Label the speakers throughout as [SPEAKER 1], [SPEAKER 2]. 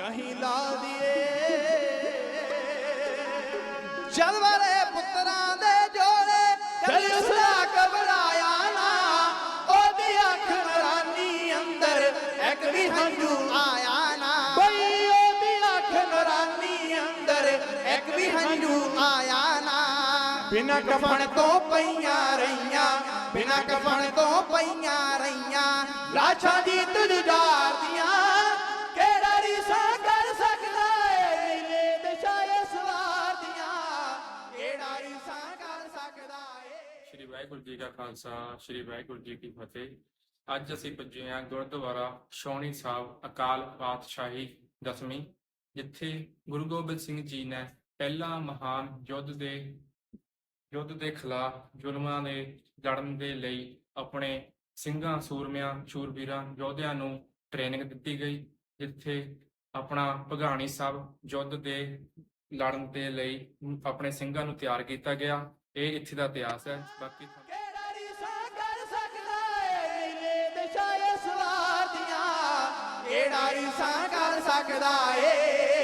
[SPEAKER 1] ਨਹੀਂ ਲਾ ਦੀਏ। ਜਦ ਵਾਲੇ ਪੁੱਤਰਾਂ ਦੇ ਜੋੜੇ ਜਦ ਉਸਦਾ ਘਬਰਾਇਆ ਨਾ। ਉਹਦੀ ਅੱਖ ਨਰਾਨੀ ਅੰਦਰ ਇੱਕ ਵੀ ਹੰਝੂ ਆਇਆ ਨਾ। ਕੋਈ ਉਹਦੀ ਅੱਖ ਨਰਾਨੀ ਅੰਦਰ ਇੱਕ ਵੀ ਹੰਝੂ ਆਇਆ ਨਾ। ਬਿਨਾ ਕਫਨ ਤੋਂ ਪਈਆਂ ਰਹੀਆਂ ਬਿਨਾ ਕਫਨ ਤੋਂ ਪਈਆਂ ਰਹੀਆਂ। ਲਾਸ਼ਾਂ ਦੀ ਤੁਝ ਜਾਰਦੀਆਂ
[SPEAKER 2] ਸ਼੍ਰੀ ਵਾਹਿਗੁਰੂ ਜੀ ਕਾ ਖਾਲਸਾ, ਸ਼੍ਰੀ ਵਾਹਿਗੁਰੂ ਜੀ ਕੀ ਫਤਿਹ। ਅੱਜ ਅਸੀਂ ਪੁੱਜੇ ਹਾਂ ਗੁਰਦੁਆਰਾ ਸ਼ੌਣੀ ਸਾਹਿਬ ਅਕਾਲ ਪਾਤਸ਼ਾਹੀ ਦਸਵੀਂ, ਜਿੱਥੇ ਗੁਰੂ ਗੋਬਿੰਦ ਸਿੰਘ ਜੀ ਨੇ ਪਹਿਲਾ ਮਹਾਨ ਯੁੱਧ ਦੇ ਯੁੱਧ ਦੇ ਖਿਲਾਫ ਜ਼ੁਲਮਾਂ ਦੇ ਲੜਨ ਦੇ ਲਈ ਆਪਣੇ ਸਿੰਘਾਂ, ਸੂਰਮਿਆਂ ਸ਼ੂਰਵੀਰਾਂ ਯੋਧਿਆਂ ਨੂੰ ਟ੍ਰੇਨਿੰਗ ਦਿੱਤੀ ਗਈ, ਜਿੱਥੇ ਆਪਣਾ ਭਗਾਣੀ ਸਾਹਿਬ ਯੁੱਧ ਦੇ ਲੜਨ ਦੇ ਲਈ ਆਪਣੇ ਸਿੰਘਾਂ ਨੂੰ ਤਿਆਰ ਕੀਤਾ ਗਿਆ। ਇਹ ਇੱਥੇ ਦਾ ਇਤਿਹਾਸ ਹੈ। ਬਾਕੀ
[SPEAKER 1] ਕਿਹੜਾ ਰੀਸਾ ਕਰ ਸਕਦਾ ਏ?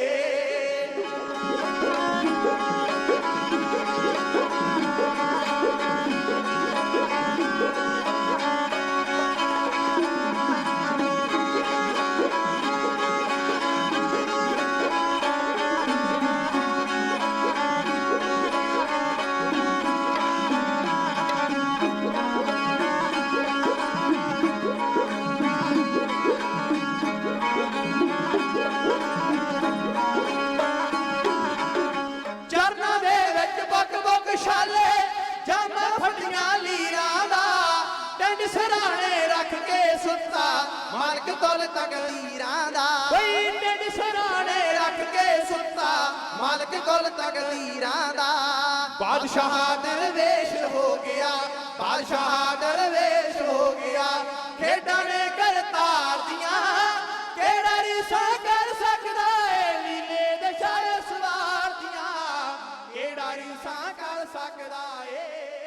[SPEAKER 1] ਛਾਲੇ ਜਾਮਾ ਫਟੀਆਂ ਲੀਰਾਂ ਦਾ ਡੰਡ ਸਰਾਣੇ ਰੱਖ ਕੇ ਸੁੱਤਾ ਮਾਲਕ ਤੁਲ ਤਕਦੀਰਾਂ ਦਾ। ਬਈ ਡੰਡ ਸਰਾਣੇ ਰੱਖ ਕੇ ਸੁੱਤਾ ਮਾਲਕ ਤੁਲ ਤਕਦੀਰਾਂ ਦਾ। ਬਾਦਸ਼ਾਹ ਦਰਵੇਸ਼ ਹੋ ਗਿਆ ਬਾਦਸ਼ਾਹ ਦਰਵੇਸ਼ ਹੋ ਯਾਰੀ ਸਾਂ ਕਰ ਸਕਦਾ ਏ।